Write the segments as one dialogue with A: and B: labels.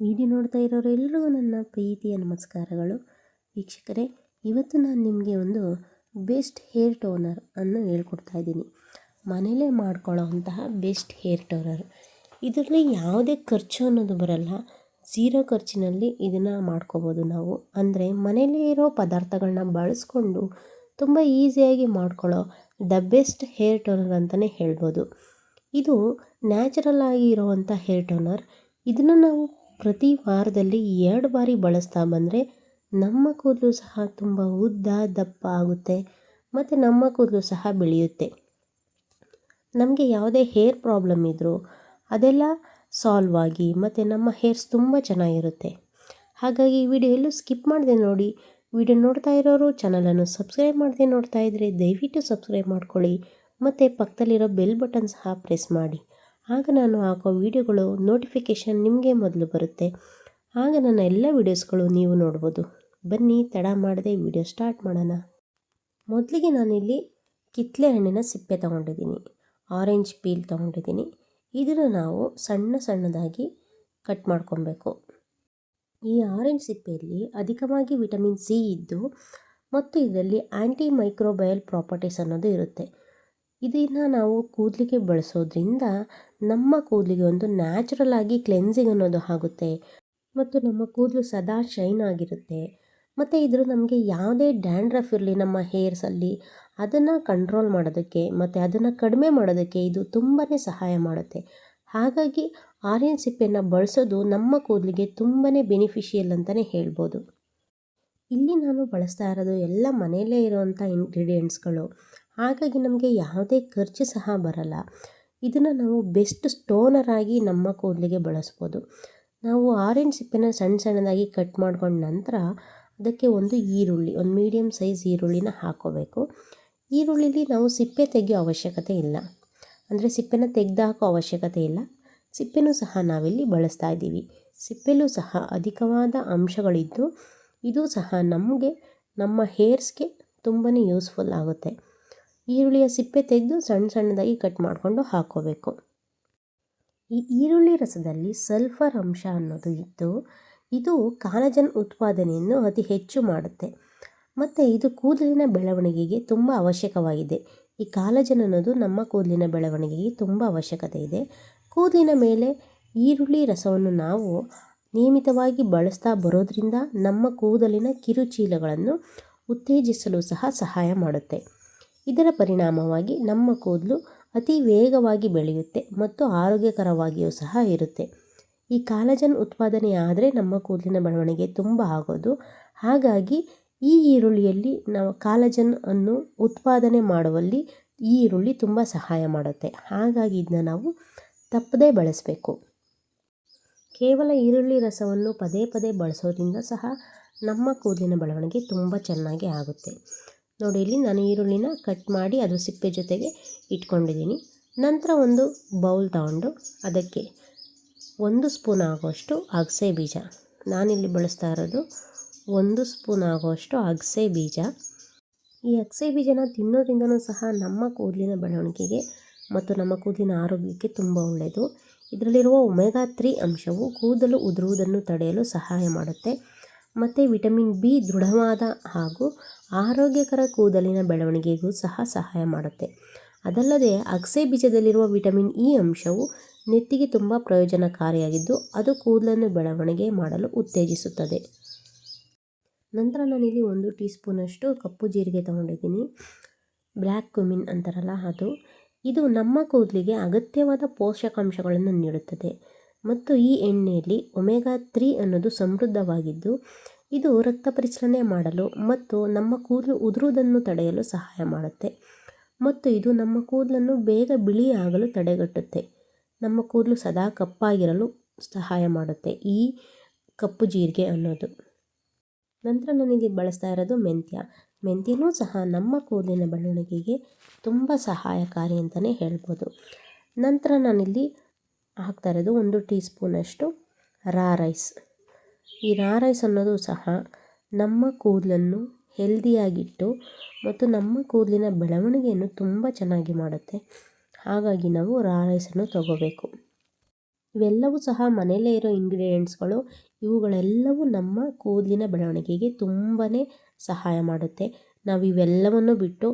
A: Video ನೋಡ್ತಾ ಇರೋರೆಲ್ಲರಿಗೂ ನನ್ನ ಪ್ರೀತಿಯ ನಮಸ್ಕಾರಗಳು. ವೀಕ್ಷಕರೇ, ಇವತ್ತು ನಾನು ನಿಮಗೆ ಒಂದು ಬೆಸ್ಟ್ ಹೇರ್ ಟೋನರ್ ಅನ್ನು ಹೇಳ್ಕೊಡ್ತಾ ಇದ್ದೀನಿ. ಮನೇಲೇ ಮಾಡ್ಕೊಳ್ಳೋವಂತಹ ಬೆಸ್ಟ್ ಹೇರ್ ಟೋನರ್. ಇದರಲ್ಲಿ ಯಾವುದೇ ಖರ್ಚು ಅನ್ನೋದು ಬರಲ್ಲ. ಝೀರೋ ಖರ್ಚಿನಲ್ಲಿ ಇದನ್ನು ಮಾಡ್ಕೋಬೋದು ನಾವು. ಅಂದರೆ ಮನೆಯಲ್ಲೇ ಇರೋ ಪದಾರ್ಥಗಳನ್ನ ಬಳಸ್ಕೊಂಡು ತುಂಬ ಈಸಿಯಾಗಿ ಮಾಡ್ಕೊಳ್ಳೋ ದ ಬೆಸ್ಟ್ ಹೇರ್ ಟೋನರ್ ಅಂತಲೇ ಹೇಳ್ಬೋದು. ಇದು ನ್ಯಾಚುರಲ್ ಆಗಿ ಇರುವಂಥ ಹೇರ್ ಟೋನರ್. ಇದನ್ನು ನಾವು ಪ್ರತಿ ವಾರದಲ್ಲಿ ಎರಡು ಬಾರಿ ಬಳಸ್ತಾ ಬಂದರೆ ನಮ್ಮ ಕೂದಲು ಸಹ ತುಂಬ ಉದ್ದ ದಪ್ಪ ಆಗುತ್ತೆ ಮತ್ತು ನಮ್ಮ ಕೂದಲು ಸಹ ಬೆಳೆಯುತ್ತೆ. ನಮಗೆ ಯಾವುದೇ ಹೇರ್ ಪ್ರಾಬ್ಲಮ್ ಇದ್ದರೂ ಅದೆಲ್ಲ ಸಾಲ್ವ್ ಆಗಿ ಮತ್ತು ನಮ್ಮ ಹೇರ್ಸ್ ತುಂಬ ಚೆನ್ನಾಗಿರುತ್ತೆ. ಹಾಗಾಗಿ ಈ ವಿಡಿಯೋ ಎಲ್ಲೂ ಸ್ಕಿಪ್ ಮಾಡಿದೆ ನೋಡಿ, ವಿಡಿಯೋ ನೋಡ್ತಾ ಇರೋರು ಚಾನಲನ್ನು ಸಬ್ಸ್ಕ್ರೈಬ್ ಮಾಡದೆ ನೋಡ್ತಾ ಇದ್ದರೆ ದಯವಿಟ್ಟು ಸಬ್ಸ್ಕ್ರೈಬ್ ಮಾಡ್ಕೊಳ್ಳಿ ಮತ್ತು ಪಕ್ಕದಲ್ಲಿರೋ ಬೆಲ್ ಬಟನ್ ಸಹ ಪ್ರೆಸ್ ಮಾಡಿ. ಆಗ ನಾನು ಹಾಕೋ ವೀಡಿಯೋಗಳು ನೋಟಿಫಿಕೇಷನ್ ನಿಮಗೆ ಮೊದಲು ಬರುತ್ತೆ. ಆಗ ನನ್ನ ಎಲ್ಲ ವೀಡಿಯೋಸ್ಗಳು ನೀವು ನೋಡ್ಬೋದು. ಬನ್ನಿ, ತಡ ಮಾಡದೆ ವಿಡಿಯೋ ಸ್ಟಾರ್ಟ್ ಮಾಡೋಣ. ಮೊದಲಿಗೆ ನಾನಿಲ್ಲಿ ಕಿತ್ತಲೆ ಹಣ್ಣಿನ ಸಿಪ್ಪೆ ತೊಗೊಂಡಿದ್ದೀನಿ. ಆರೆಂಜ್ ಪೀಲ್ ತೊಗೊಂಡಿದ್ದೀನಿ. ಇದನ್ನು ನಾವು ಸಣ್ಣ ಸಣ್ಣದಾಗಿ ಕಟ್ ಮಾಡ್ಕೊಬೇಕು. ಈ ಆರೆಂಜ್ ಸಿಪ್ಪೆಯಲ್ಲಿ ಅಧಿಕವಾಗಿ ವಿಟಮಿನ್ ಸಿ ಇದ್ದು, ಮತ್ತು ಇದರಲ್ಲಿ ಆ್ಯಂಟಿ ಮೈಕ್ರೋಬಯಲ್ ಪ್ರಾಪರ್ಟೀಸ್ ಅನ್ನೋದು ಇರುತ್ತೆ. ಇದನ್ನು ನಾವು ಕೂದಲಿಗೆ ಬಳಸೋದ್ರಿಂದ ನಮ್ಮ ಕೂದಲಿಗೆ ಒಂದು ನ್ಯಾಚುರಲ್ ಆಗಿ ಕ್ಲೆನ್ಸಿಂಗ್ ಅನ್ನೋದು ಆಗುತ್ತೆ. ಮತ್ತು ನಮ್ಮ ಕೂದಲು ಸದಾ ಶೈನ್ ಆಗಿರುತ್ತೆ. ಮತ್ತು ಇದ್ರ ನಮಗೆ ಯಾವುದೇ ಡ್ಯಾಂಡ್ರಫ್ ಇರಲಿ, ನಮ್ಮ ಹೇರ್ಸಲ್ಲಿ ಅದನ್ನು ಕಂಟ್ರೋಲ್ ಮಾಡೋದಕ್ಕೆ ಮತ್ತು ಅದನ್ನು ಕಡಿಮೆ ಮಾಡೋದಕ್ಕೆ ಇದು ತುಂಬಾ ಸಹಾಯ ಮಾಡುತ್ತೆ. ಹಾಗಾಗಿ ಆರೆಂಜ್ ಸಿಪ್ಪೆಯನ್ನು ಬಳಸೋದು ನಮ್ಮ ಕೂದಲಿಗೆ ತುಂಬಾ ಬೆನಿಫಿಷಿಯಲ್ ಅಂತಲೇ ಹೇಳ್ಬೋದು. ಇಲ್ಲಿ ನಾನು ಬಳಸ್ತಾ ಇರೋದು ಎಲ್ಲ ಮನೆಯಲ್ಲೇ ಇರೋವಂಥ ಇಂಗ್ರೀಡಿಯೆಂಟ್ಸ್ಗಳು ಹಾಗಾಗಿ ನಮಗೆ ಯಾವುದೇ ಖರ್ಚು ಸಹ ಬರಲ್ಲ. ಇದನ್ನು ನಾವು ಬೆಸ್ಟ್ ಸ್ಟೋನರ್ ಆಗಿ ನಮ್ಮ ಕೂದಲಿಗೆ ಬಳಸ್ಬೋದು. ನಾವು ಆರೆಂಜ್ ಸಿಪ್ಪೆನ ಸಣ್ಣ ಸಣ್ಣದಾಗಿ ಕಟ್ ಮಾಡ್ಕೊಂಡ ನಂತರ ಅದಕ್ಕೆ ಒಂದು ಈರುಳ್ಳಿ, ಒಂದು ಮೀಡಿಯಮ್ ಸೈಜ್ ಈರುಳ್ಳಿನ ಹಾಕೋಬೇಕು. ಈರುಳ್ಳಿಲಿ ನಾವು ಸಿಪ್ಪೆ ತೆಗೆಯೋ ಅವಶ್ಯಕತೆ ಇಲ್ಲ. ಅಂದರೆ ಸಿಪ್ಪೆನ ತೆಗೆದು ಹಾಕೋ ಅವಶ್ಯಕತೆ ಇಲ್ಲ. ಸಿಪ್ಪೆನೂ ಸಹ ನಾವಿಲ್ಲಿ ಬಳಸ್ತಾ ಇದ್ದೀವಿ. ಸಿಪ್ಪೆಲೂ ಸಹ ಅಧಿಕವಾದ ಅಂಶಗಳಿದ್ದು, ಇದು ಸಹ ನಮಗೆ, ನಮ್ಮ ಹೇರ್ಸ್ಗೆ ತುಂಬಾ ಯೂಸ್ಫುಲ್ ಆಗುತ್ತೆ. ಈರುಳ್ಳಿಯ ಸಿಪ್ಪೆ ತೆಗೆದು ಸಣ್ಣ ಸಣ್ಣದಾಗಿ ಕಟ್ ಮಾಡಿಕೊಂಡು ಹಾಕೋಬೇಕು. ಈ ಈರುಳ್ಳಿ ರಸದಲ್ಲಿ ಸಲ್ಫರ್ ಅಂಶ ಅನ್ನೋದು ಇದ್ದು, ಇದು ಕಾಲಜನ್ ಉತ್ಪಾದನೆಯನ್ನು ಅತಿ ಹೆಚ್ಚು ಮಾಡುತ್ತೆ. ಮತ್ತು ಇದು ಕೂದಲಿನ ಬೆಳವಣಿಗೆಗೆ ತುಂಬ ಅವಶ್ಯಕವಾಗಿದೆ. ಈ ಕಾಲಜನ್ ಅನ್ನೋದು ನಮ್ಮ ಕೂದಲಿನ ಬೆಳವಣಿಗೆಗೆ ತುಂಬ ಅವಶ್ಯಕತೆ ಇದೆ. ಕೂದಲಿನ ಮೇಲೆ ಈರುಳ್ಳಿ ರಸವನ್ನು ನಾವು ನಿಯಮಿತವಾಗಿ ಬಳಸ್ತಾ ಬರೋದ್ರಿಂದ ನಮ್ಮ ಕೂದಲಿನ ಕಿರುಚೀಲಗಳನ್ನು ಉತ್ತೇಜಿಸಲು ಸಹ ಸಹಾಯ ಮಾಡುತ್ತೆ. ಇದರ ಪರಿಣಾಮವಾಗಿ ನಮ್ಮ ಕೂದಲು ಅತಿ ವೇಗವಾಗಿ ಬೆಳೆಯುತ್ತೆ ಮತ್ತು ಆರೋಗ್ಯಕರವಾಗಿಯೂ ಸಹ ಇರುತ್ತೆ. ಈ ಕಾಲಜನ್ ಉತ್ಪಾದನೆ ಆದರೆ ನಮ್ಮ ಕೂದಲಿನ ಬೆಳವಣಿಗೆ ತುಂಬ ಆಗೋದು. ಹಾಗಾಗಿ ಈ ಈರುಳ್ಳಿಯಲ್ಲಿ ನಾವು ಕಾಲಜನ್ ಅನ್ನು ಉತ್ಪಾದನೆ ಮಾಡುವಲ್ಲಿ ಈ ಈರುಳ್ಳಿ ತುಂಬ ಸಹಾಯ ಮಾಡುತ್ತೆ. ಹಾಗಾಗಿ ಇದನ್ನ ನಾವು ತಪ್ಪದೇ ಬಳಸಬೇಕು. ಕೇವಲ ಈರುಳ್ಳಿ ರಸವನ್ನು ಪದೇ ಪದೇ ಬಳಸೋದ್ರಿಂದ ಸಹ ನಮ್ಮ ಕೂದಲಿನ ಬೆಳವಣಿಗೆ ತುಂಬ ಚೆನ್ನಾಗಿ ಆಗುತ್ತೆ. ನೋಡಿ, ಇಲ್ಲಿ ನಾನು ಈರುಳ್ಳಿನ ಕಟ್ ಮಾಡಿ ಅದು ಸಿಪ್ಪೆ ಜೊತೆಗೆ ಇಟ್ಕೊಂಡಿದ್ದೀನಿ. ನಂತರ ಒಂದು ಬೌಲ್ ತಗೊಂಡು ಅದಕ್ಕೆ ಒಂದು ಸ್ಪೂನ್ ಆಗುವಷ್ಟು ಅಗಸೆ ಬೀಜ. ನಾನಿಲ್ಲಿ ಬಳಸ್ತಾ ಇರೋದು ಒಂದು ಸ್ಪೂನ್ ಆಗುವಷ್ಟು ಅಗಸೆ ಬೀಜ. ಈ ಅಗಸೆ ಬೀಜನ ತಿನ್ನೋದ್ರಿಂದನೂ ಸಹ ನಮ್ಮ ಕೂದಲಿನ ಬೆಳವಣಿಗೆಗೆ ಮತ್ತು ನಮ್ಮ ಕೂದಲಿನ ಆರೋಗ್ಯಕ್ಕೆ ತುಂಬ ಒಳ್ಳೆಯದು. ಇದರಲ್ಲಿರುವ ಒಮೆಗಾ ತ್ರೀ ಅಂಶವು ಕೂದಲು ಉದುರುವುದನ್ನು ತಡೆಯಲು ಸಹಾಯ ಮಾಡುತ್ತೆ. ಮತ್ತು ವಿಟಮಿನ್ ಬಿ ದೃಢವಾದ ಹಾಗೂ ಆರೋಗ್ಯಕರ ಕೂದಲಿನ ಬೆಳವಣಿಗೆಗೂ ಸಹ ಸಹಾಯ ಮಾಡುತ್ತೆ. ಅದಲ್ಲದೆ ಅಗಸೆ ಬೀಜದಲ್ಲಿರುವ ವಿಟಮಿನ್ ಇ ಅಂಶವು ನೆತ್ತಿಗೆ ತುಂಬ ಪ್ರಯೋಜನಕಾರಿಯಾಗಿದ್ದು, ಅದು ಕೂದಲನ್ನು ಬೆಳವಣಿಗೆ ಮಾಡಲು ಉತ್ತೇಜಿಸುತ್ತದೆ. ನಂತರ ನಾನಿಲ್ಲಿ ಒಂದು ಟೀ ಸ್ಪೂನಷ್ಟು ಕಪ್ಪು ಜೀರಿಗೆ ತಗೊಂಡಿದ್ದೀನಿ. ಬ್ಲ್ಯಾಕ್ ಕುಮಿನ್ ಅಂತಾರಲ್ಲ ಅದು. ಇದು ನಮ್ಮ ಕೂದಲಿಗೆ ಅಗತ್ಯವಾದ ಪೋಷಕಾಂಶಗಳನ್ನು ನೀಡುತ್ತದೆ. ಮತ್ತು ಈ ಎಣ್ಣೆಯಲ್ಲಿ ಒಮೆಗಾ ತ್ರೀ ಅನ್ನೋದು ಸಮೃದ್ಧವಾಗಿದ್ದು ಇದು ರಕ್ತ ಪರಿಚಲನೆ ಮಾಡಲು ಮತ್ತು ನಮ್ಮ ಕೂದಲು ಉದುರುವುದನ್ನು ತಡೆಯಲು ಸಹಾಯ ಮಾಡುತ್ತೆ. ಮತ್ತು ಇದು ನಮ್ಮ ಕೂದಲನ್ನು ಬೇಗ ಬಿಳಿಯಾಗಲು ತಡೆಗಟ್ಟುತ್ತೆ. ನಮ್ಮ ಕೂದಲು ಸದಾ ಕಪ್ಪಾಗಿರಲು ಸಹಾಯ ಮಾಡುತ್ತೆ. ಈ ಕಪ್ಪು ಜೀರಿಗೆ ಅನ್ನೋದು. ನಂತರ ನನಗೆ ಬಳಸ್ತಾ ಇರೋದು ಮೆಂತ್ಯ. ಮೆಂತ್ಯನೂ ಸಹ ನಮ್ಮ ಕೂದಲಿನ ಬೆಳವಣಿಗೆಗೆ ತುಂಬ ಸಹಾಯಕಾರಿ ಅಂತಲೇ ಹೇಳ್ಬೋದು. ನಂತರ ನಾನಿಲ್ಲಿ ಹಾಕ್ತಾ ಇರೋದು ಒಂದು ಟೀ ಸ್ಪೂನಷ್ಟು ರಾ ರೈಸ್. ಈ ರಾ ರೈಸ್ ಅನ್ನೋದು ಸಹ ನಮ್ಮ ಕೂದಲನ್ನು ಹೆಲ್ದಿಯಾಗಿಟ್ಟು ಮತ್ತು ನಮ್ಮ ಕೂದಲಿನ ಬೆಳವಣಿಗೆಯನ್ನು ತುಂಬ ಚೆನ್ನಾಗಿ ಮಾಡುತ್ತೆ. ಹಾಗಾಗಿ ನಾವು ರಾ ರೈಸನ್ನು ತಗೋಬೇಕು. ಇವೆಲ್ಲವೂ ಸಹ ಮನೆಯಲ್ಲೇ ಇರೋ ಇಂಗ್ರೀಡಿಯೆಂಟ್ಸ್ಗಳು ಇವುಗಳೆಲ್ಲವೂ ನಮ್ಮ ಕೂದಲಿನ ಬೆಳವಣಿಗೆಗೆ ತುಂಬಾ ಸಹಾಯ ಮಾಡುತ್ತೆ. ನಾವು ಇವೆಲ್ಲವನ್ನು ಬಿಟ್ಟು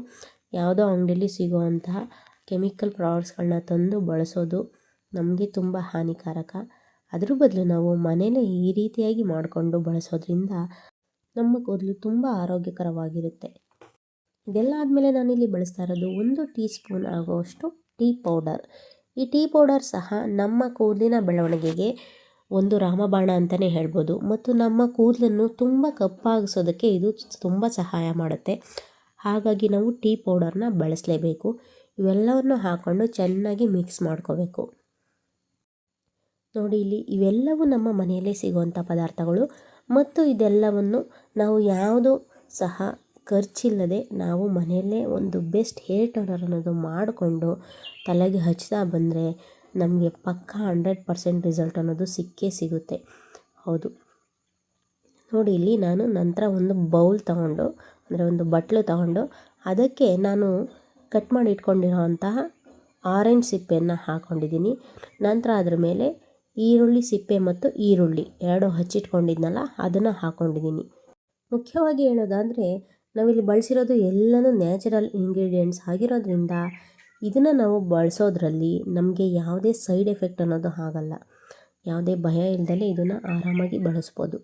A: ಯಾವುದೋ ಅಂಗಡಿಯಲ್ಲಿ ಸಿಗುವಂತಹ ಕೆಮಿಕಲ್ ಪ್ರಾಡಕ್ಟ್ಸ್ಗಳನ್ನ ತಂದು ಬಳಸೋದು ನಮಗೆ ತುಂಬ ಹಾನಿಕಾರಕ. ಅದ್ರ ಬದಲು ನಾವು ಮನೇಲೇ ಈ ರೀತಿಯಾಗಿ ಮಾಡಿಕೊಂಡು ಬಳಸೋದ್ರಿಂದ ನಮ್ಮ ಕೂದಲು ತುಂಬ ಆರೋಗ್ಯಕರವಾಗಿರುತ್ತೆ. ಇದೆಲ್ಲ ಆದಮೇಲೆ ನಾನಿಲ್ಲಿ ಬಳಸ್ತಾ ಇರೋದು ಒಂದು ಟೀ ಸ್ಪೂನ್ ಆಗುವಷ್ಟು ಟೀ ಪೌಡರ್. ಈ ಟೀ ಪೌಡರ್ ಸಹ ನಮ್ಮ ಕೂದಲಿನ ಬೆಳವಣಿಗೆಗೆ ಒಂದು ರಾಮಬಾಣ ಅಂತಲೇ ಹೇಳ್ಬೋದು. ಮತ್ತು ನಮ್ಮ ಕೂದಲನ್ನು ತುಂಬ ಕಪ್ಪಾಗಿಸೋದಕ್ಕೆ ಇದು ತುಂಬ ಸಹಾಯ ಮಾಡುತ್ತೆ. ಹಾಗಾಗಿ ನಾವು ಟೀ ಪೌಡರ್ನ ಬಳಸಲೇಬೇಕು. ಇವೆಲ್ಲವನ್ನು ಹಾಕ್ಕೊಂಡು ಚೆನ್ನಾಗಿ ಮಿಕ್ಸ್ ಮಾಡ್ಕೋಬೇಕು. ನೋಡಿ ಇಲ್ಲಿ ಇವೆಲ್ಲವೂ ನಮ್ಮ ಮನೆಯಲ್ಲೇ ಸಿಗುವಂಥ ಪದಾರ್ಥಗಳು ಮತ್ತು ಇದೆಲ್ಲವನ್ನು ನಾವು ಯಾವುದು ಸಹ ಖರ್ಚಿಲ್ಲದೆ ನಾವು ಮನೆಯಲ್ಲೇ ಒಂದು ಬೆಸ್ಟ್ ಹೇರ್ ಟೋನರ್ ಅನ್ನೋದು ಮಾಡಿಕೊಂಡು ತಲೆಗೆ ಹಚ್ತಾ ಬಂದರೆ ನಮಗೆ ಪಕ್ಕಾ ಹಂಡ್ರೆಡ್ ಪರ್ಸೆಂಟ್ ರಿಸಲ್ಟ್ ಅನ್ನೋದು ಸಿಕ್ಕೇ ಸಿಗುತ್ತೆ. ಹೌದು. ನೋಡಿ ಇಲ್ಲಿ ನಾನು ನಂತರ ಒಂದು ಬೌಲ್ ತಗೊಂಡು, ಅಂದರೆ ಒಂದು ಬಟ್ಲು ತಗೊಂಡು ಅದಕ್ಕೆ ನಾನು ಕಟ್ ಮಾಡಿ ಇಟ್ಕೊಂಡಿರೋ ಆರೆಂಜ್ ಸಿಪ್ಪೆಯನ್ನು ಹಾಕ್ಕೊಂಡಿದ್ದೀನಿ ನಂತರ ಅದ್ರ ಮೇಲೆ ಈರುಳ್ಳಿ, ಸಿಪ್ಪೆ ಮತ್ತು ಈರುಳ್ಳಿ ಎರಡು ಹಚ್ಚಿಟ್ಕೊಂಡಿದ್ನಲ್ಲ, ಅದನ್ನು ಹಾಕ್ಕೊಂಡಿದ್ದೀನಿ ಮುಖ್ಯವಾಗಿ ಹೇಳೋದಾದರೆ, ನಾವಿಲ್ಲಿ ಬಳಸಿರೋದು ಎಲ್ಲನೂ ನ್ಯಾಚುರಲ್ ಇಂಗ್ರೀಡಿಯೆಂಟ್ಸ್ ಆಗಿರೋದ್ರಿಂದ, ಇದನ್ನು ನಾವು ಬಳಸೋದ್ರಲ್ಲಿ ನಮಗೆ ಯಾವುದೇ ಸೈಡ್ ಎಫೆಕ್ಟ್ ಅನ್ನೋದು ಆಗಲ್ಲ. ಯಾವುದೇ ಭಯ ಇಲ್ದಲೇ ಇದನ್ನು ಆರಾಮಾಗಿ ಬಳಸ್ಬೋದು.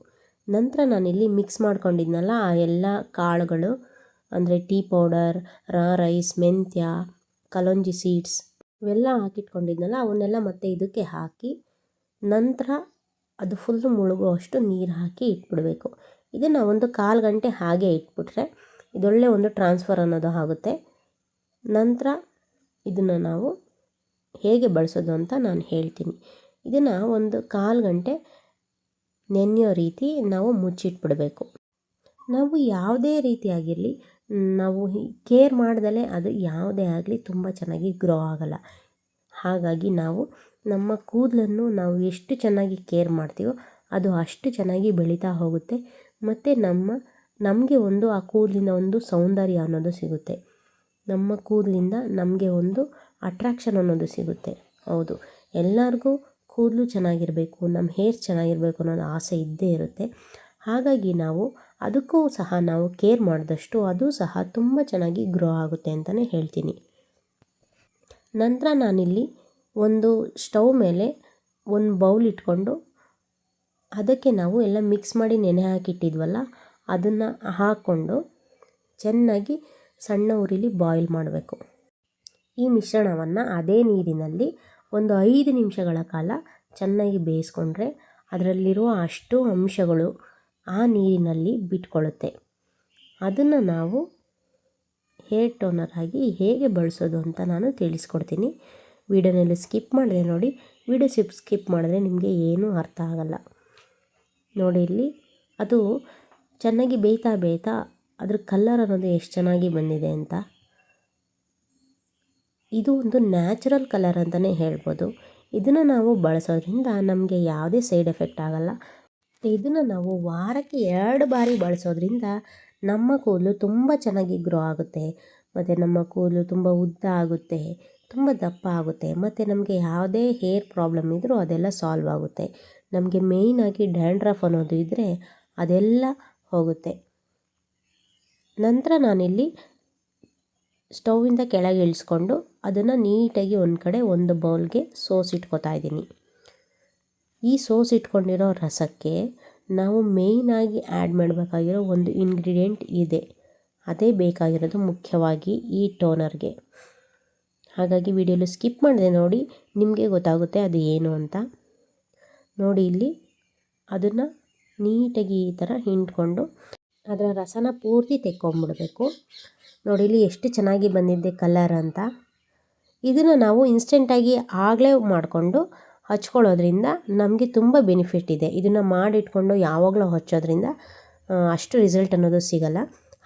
A: ನಂತರ ನಾನಿಲ್ಲಿ ಮಿಕ್ಸ್ ಮಾಡ್ಕೊಂಡಿದ್ನಲ್ಲ, ಆ ಎಲ್ಲ ಕಾಳುಗಳು, ಅಂದರೆ ಟೀ ಪೌಡರ್, ರಾ ರೈಸ್, ಮೆಂತ್ಯ, ಕಲೊಂಜಿ ಸೀಡ್ಸ್ ಇವೆಲ್ಲ ಹಾಕಿಟ್ಕೊಂಡಿದ್ನಲ್ಲ, ಅವನ್ನೆಲ್ಲ ಮತ್ತೆ ಇದಕ್ಕೆ ಹಾಕಿ ನಂತರ ಅದು ಫುಲ್ಲು ಮುಳುಗುವಷ್ಟು ನೀರು ಹಾಕಿ ಇಟ್ಬಿಡಬೇಕು. ಇದನ್ನು ಒಂದು ಕಾಲು ಗಂಟೆ ಹಾಗೆ ಇಟ್ಬಿಟ್ರೆ ಇದೊಳ್ಳೆ ಒಂದು ಟ್ರಾನ್ಸ್ಫರ್ ಅನ್ನೋದು ಆಗುತ್ತೆ. ನಂತರ ಇದನ್ನು ನಾವು ಹೇಗೆ ಬಳಸೋದು ಅಂತ ನಾನು ಹೇಳ್ತೀನಿ. ಇದನ್ನು ಒಂದು ಕಾಲು ಗಂಟೆ ನೆನೆಯೋ ರೀತಿ ನಾವು ಮುಚ್ಚಿಟ್ಬಿಡಬೇಕು. ನಾವು ಯಾವುದೇ ರೀತಿಯಾಗಿರಲಿ ನಾವು ಕೇರ್ ಮಾಡ್ದಲೇ ಅದು ಯಾವುದೇ ಆಗಲಿ ತುಂಬ ಚೆನ್ನಾಗಿ ಗ್ರೋ ಆಗೋಲ್ಲ. ಹಾಗಾಗಿ ನಾವು ನಮ್ಮ ಕೂದಲನ್ನು ನಾವು ಎಷ್ಟು ಚೆನ್ನಾಗಿ ಕೇರ್ ಮಾಡ್ತೀವೋ ಅದು ಅಷ್ಟು ಚೆನ್ನಾಗಿ ಬೆಳೀತಾ ಹೋಗುತ್ತೆ. ಮತ್ತು ನಮ್ಮ, ನಮಗೆ ಒಂದು ಆ ಕೂದಲಿಂದ ಒಂದು ಸೌಂದರ್ಯ ಅನ್ನೋದು ಸಿಗುತ್ತೆ. ನಮ್ಮ ಕೂದಲಿಂದ ನಮಗೆ ಒಂದು ಅಟ್ರಾಕ್ಷನ್ ಅನ್ನೋದು ಸಿಗುತ್ತೆ. ಹೌದು. ಎಲ್ಲರಿಗೂ ಕೂದಲು ಚೆನ್ನಾಗಿರಬೇಕು ನಮ್ಮ ಹೇರ್ ಚೆನ್ನಾಗಿರಬೇಕು ಅನ್ನೋದು ಆಸೆ ಇದ್ದೇ ಇರುತ್ತೆ. ಹಾಗಾಗಿ ನಾವು ಅದಕ್ಕೂ ಸಹ ನಾವು ಕೇರ್ ಮಾಡಿದಷ್ಟು ಅದು ಸಹ ತುಂಬ ಚೆನ್ನಾಗಿ ಗ್ರೋ ಆಗುತ್ತೆ ಅಂತಲೇ ಹೇಳ್ತೀನಿ. ನಂತರ ನಾನಿಲ್ಲಿ ಒಂದು ಸ್ಟವ್ ಮೇಲೆ ಒಂದು ಬೌಲ್ ಇಟ್ಕೊಂಡು ಅದಕ್ಕೆ ನಾವು ಎಲ್ಲ ಮಿಕ್ಸ್ ಮಾಡಿ ನೆನೆ ಹಾಕಿಟ್ಟಿದ್ವಲ್ಲ, ಅದನ್ನು ಹಾಕ್ಕೊಂಡು ಚೆನ್ನಾಗಿ ಸಣ್ಣ ಉರಿಲಿ ಬಾಯ್ಲ್ ಮಾಡಬೇಕು. ಈ ಮಿಶ್ರಣವನ್ನು ಅದೇ ನೀರಿನಲ್ಲಿ ಒಂದು ಐದು ನಿಮಿಷಗಳ ಕಾಲ ಚೆನ್ನಾಗಿ ಬೇಯಿಸ್ಕೊಂಡ್ರೆ ಅದರಲ್ಲಿರುವ ಅಷ್ಟು ಅಂಶಗಳು ಆ ನೀರಿನಲ್ಲಿ ಬಿಟ್ಕೊಳ್ಳುತ್ತೆ ಅದನ್ನು ನಾವು ಹೇರ್ ಟೋನರ್ ಆಗಿ ಹೇಗೆ ಬಳಸೋದು ಅಂತ ನಾನು ತಿಳಿಸ್ಕೊಡ್ತೀನಿ. ವಿಡಿಯೋನಲ್ಲಿ ಸ್ಕಿಪ್ ಮಾಡಿದ್ರೆ ನೋಡಿ, ವಿಡಿಯೋ ಸಿಪ್ ಸ್ಕಿಪ್ ಮಾಡಿದ್ರೆ ನಿಮಗೆ ಏನೂ ಅರ್ಥ ಆಗಲ್ಲ. ನೋಡಿ ಇಲ್ಲಿ, ಅದು ಚೆನ್ನಾಗಿ ಬೇಯ್ತಾ ಬೇಯ್ತಾ ಅದ್ರ ಕಲ್ಲರ್ ಅನ್ನೋದು ಎಷ್ಟು ಚೆನ್ನಾಗಿ ಬಂದಿದೆ ಅಂತ. ಇದು ಒಂದು ನ್ಯಾಚುರಲ್ ಕಲರ್ ಅಂತಲೇ ಹೇಳ್ಬೋದು. ಇದನ್ನು ನಾವು ಬಳಸೋದ್ರಿಂದ ನಮಗೆ ಯಾವುದೇ ಸೈಡ್ ಎಫೆಕ್ಟ್ ಆಗಲ್ಲ. ಇದನ್ನು ನಾವು ವಾರಕ್ಕೆ ಎರಡು ಬಾರಿ ಬಳಸೋದ್ರಿಂದ ನಮ್ಮ ಕೂದಲು ತುಂಬ ಚೆನ್ನಾಗಿ ಗ್ರೋ ಆಗುತ್ತೆ. ಮತ್ತು ನಮ್ಮ ಕೂದಲು ತುಂಬ ಉದ್ದ ಆಗುತ್ತೆ, ತುಂಬ ದಪ್ಪ ಆಗುತ್ತೆ. ಮತ್ತು ನಮಗೆ ಯಾವುದೇ ಹೇರ್ ಪ್ರಾಬ್ಲಮ್ ಇದ್ದರೂ ಅದೆಲ್ಲ ಸಾಲ್ವ್ ಆಗುತ್ತೆ. ನಮಗೆ ಮೇಯ್ನಾಗಿ ಡ್ಯಾಂಡ್ರಫ್ ಅನ್ನೋದು ಇದ್ದರೆ ಅದೆಲ್ಲ ಹೋಗುತ್ತೆ. ನಂತರ ನಾನಿಲ್ಲಿ ಸ್ಟೌವಿಂದ ಕೆಳಗೆ ಇಳಿಸ್ಕೊಂಡು ಅದನ್ನು ನೀಟಾಗಿ ಒಂದು ಕಡೆ ಒಂದು ಬೌಲ್ಗೆ ಸೋಸಿಟ್ಕೋತಾ ಇದ್ದೀನಿ. ಈ ಸೋಸಿಟ್ಕೊಂಡಿರೋ ರಸಕ್ಕೆ ನಾವು ಮೇಯ್ನಾಗಿ ಆ್ಯಡ್ ಮಾಡಬೇಕಾಗಿರೋ ಒಂದು ಇಂಗ್ರೀಡಿಯೆಂಟ್ ಇದೆ. ಅದೇ ಬೇಕಾಗಿರೋದು ಮುಖ್ಯವಾಗಿ ಈ ಟೋನರ್ಗೆ ಹಾಗಾಗಿ ವಿಡಿಯೋಲಿ ಸ್ಕಿಪ್ ಮಾಡಿದೆ ನೋಡಿ ನಿಮಗೆ ಗೊತ್ತಾಗುತ್ತೆ ಅದು ಏನು ಅಂತ. ನೋಡಿ ಇಲ್ಲಿ ಅದನ್ನು ನೀಟಾಗಿ ಈ ಥರ ಹಿಂಡ್ಕೊಂಡು ಅದರ ರಸನ ಪೂರ್ತಿ ತೆಕ್ಕೊಂಬಿಡಬೇಕು. ನೋಡಿ ಇಲ್ಲಿ ಎಷ್ಟು ಚೆನ್ನಾಗಿ ಬಂದಿದ್ದೆ ಕಲರ್ ಅಂತ. ಇದನ್ನು ನಾವು ಇನ್ಸ್ಟೆಂಟಾಗಿ ಆಗಲೇ ಮಾಡಿಕೊಂಡು ಹಚ್ಕೊಳ್ಳೋದ್ರಿಂದ ನಮಗೆ ತುಂಬ ಬೆನಿಫಿಟ್ ಇದೆ. ಇದನ್ನು ಮಾಡಿಟ್ಕೊಂಡು ಯಾವಾಗಲೂ ಹಚ್ಚೋದ್ರಿಂದ ಅಷ್ಟು ರಿಸಲ್ಟ್ ಅನ್ನೋದು ಸಿಗಲ್ಲ.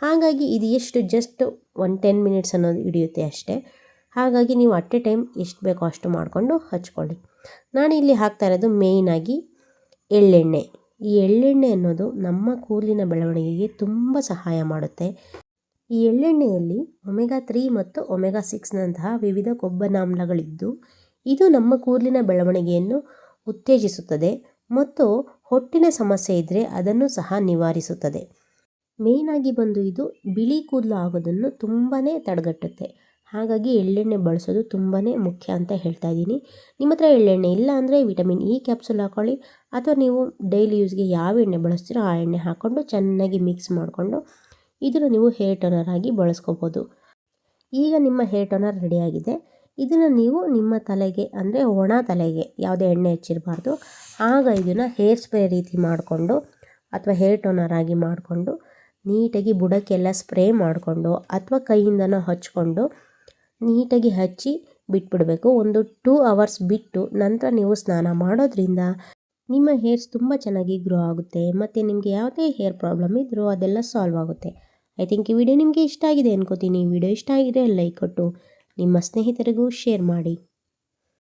A: ಹಾಗಾಗಿ ಇದು ಎಷ್ಟು ಜಸ್ಟ್ ಒನ್ ಟೆನ್ ಮಿನಿಟ್ಸ್ ಅನ್ನೋದು ಹಿಡಿಯುತ್ತೆ ಅಷ್ಟೇ. ಹಾಗಾಗಿ ನೀವು ಅಟ್ ಎ ಟೈಮ್ ಎಷ್ಟು ಬೇಕೋ ಅಷ್ಟು ಮಾಡಿಕೊಂಡು ಹಚ್ಕೊಳ್ಳಿ. ನಾನು ಇಲ್ಲಿ ಹಾಕ್ತಾ ಇರೋದು ಮೇಯ್ನಾಗಿ ಎಳ್ಳೆಣ್ಣೆ. ಈ ಎಳ್ಳೆಣ್ಣೆ ಅನ್ನೋದು ನಮ್ಮ ಕೂದಲಿನ ಬೆಳವಣಿಗೆಗೆ ತುಂಬ ಸಹಾಯ ಮಾಡುತ್ತೆ. ಈ ಎಳ್ಳೆಣ್ಣೆಯಲ್ಲಿ ಒಮೆಗಾ ತ್ರೀ ಮತ್ತು ಒಮೆಗಾ ಸಿಕ್ಸ್ನಂತಹ ವಿವಿಧ ಕೊಬ್ಬನಾಮ್ಲಗಳಿದ್ದು ಇದು ನಮ್ಮ ಕೂದಲಿನ ಬೆಳವಣಿಗೆಯನ್ನು ಉತ್ತೇಜಿಸುತ್ತದೆ ಮತ್ತು ಹೊಟ್ಟಿನ ಸಮಸ್ಯೆ ಇದ್ದರೆ ಅದನ್ನು ಸಹ ನಿವಾರಿಸುತ್ತದೆ. ಮೇಯ್ನಾಗಿ ಬಂದು ಇದು ಬಿಳಿ ಕೂದಲು ಆಗೋದನ್ನು ತುಂಬಾ ತಡೆಗಟ್ಟುತ್ತೆ. ಹಾಗಾಗಿ ಎಳ್ಳೆಣ್ಣೆ ಬಳಸೋದು ತುಂಬಾ ಮುಖ್ಯ ಅಂತ ಹೇಳ್ತಾ ಇದ್ದೀನಿ. ನಿಮ್ಮ ಹತ್ರ ಎಳ್ಳೆಣ್ಣೆ ಇಲ್ಲ ಅಂದರೆ ವಿಟಮಿನ್ ಇ ಕ್ಯಾಪ್ಸುಲ್ ಹಾಕ್ಕೊಳ್ಳಿ ಅಥವಾ ನೀವು ಡೈಲಿ ಯೂಸ್ಗೆ ಯಾವ ಎಣ್ಣೆ ಬಳಸ್ತೀರೋ ಆ ಎಣ್ಣೆ ಹಾಕ್ಕೊಂಡು ಚೆನ್ನಾಗಿ ಮಿಕ್ಸ್ ಮಾಡಿಕೊಂಡು ಇದನ್ನು ನೀವು ಹೇರ್ ಟೋನರ್ ಆಗಿ ಬಳಸ್ಕೋಬೋದು. ಈಗ ನಿಮ್ಮ ಹೇರ್ ಟೋನರ್ ರೆಡಿಯಾಗಿದೆ ಇದನ್ನು ನೀವು ನಿಮ್ಮ ತಲೆಗೆ, ಅಂದರೆ ಒಣ ತಲೆಗೆ ಯಾವುದೇ ಎಣ್ಣೆ ಹಚ್ಚಿರಬಾರ್ದು. ಆಗ ಇದನ್ನು ಹೇರ್ ಸ್ಪ್ರೇ ರೀತಿ ಮಾಡಿಕೊಂಡು ಅಥವಾ ಹೇರ್ ಟೋನರ್ ಆಗಿ ಮಾಡಿಕೊಂಡು ನೀಟಾಗಿ ಬುಡಕ್ಕೆಲ್ಲ ಸ್ಪ್ರೇ ಮಾಡಿಕೊಂಡು ಅಥವಾ ಕೈಯಿಂದನೂ ಹಚ್ಕೊಂಡು ನೀಟಾಗಿ ಹಚ್ಚಿ ಬಿಟ್ಬಿಡಬೇಕು. ಒಂದು ಟೂ ಅವರ್ಸ್ ಬಿಟ್ಟು ನಂತರ ನೀವು ಸ್ನಾನ ಮಾಡೋದ್ರಿಂದ ನಿಮ್ಮ ಹೇರ್ಸ್ ತುಂಬ ಚೆನ್ನಾಗಿ ಗ್ರೋ ಆಗುತ್ತೆ. ಮತ್ತು ನಿಮಗೆ ಯಾವುದೇ ಹೇರ್ ಪ್ರಾಬ್ಲಮ್ ಇದ್ದರೂ ಅದೆಲ್ಲ ಸಾಲ್ವ್ ಆಗುತ್ತೆ. ಐ ಥಿಂಕ್ ಈ ವಿಡಿಯೋ ನಿಮಗೆ ಇಷ್ಟ ಆಗಿದೆ ಅನ್ಕೋತೀನಿ. ವಿಡಿಯೋ ಇಷ್ಟ ಆಗಿದೆ ಲೈಕ್ ಕೊಟ್ಟು ನಿಮ್ಮ ಸ್ನೇಹಿತರಿಗೂ ಶೇರ್ ಮಾಡಿ.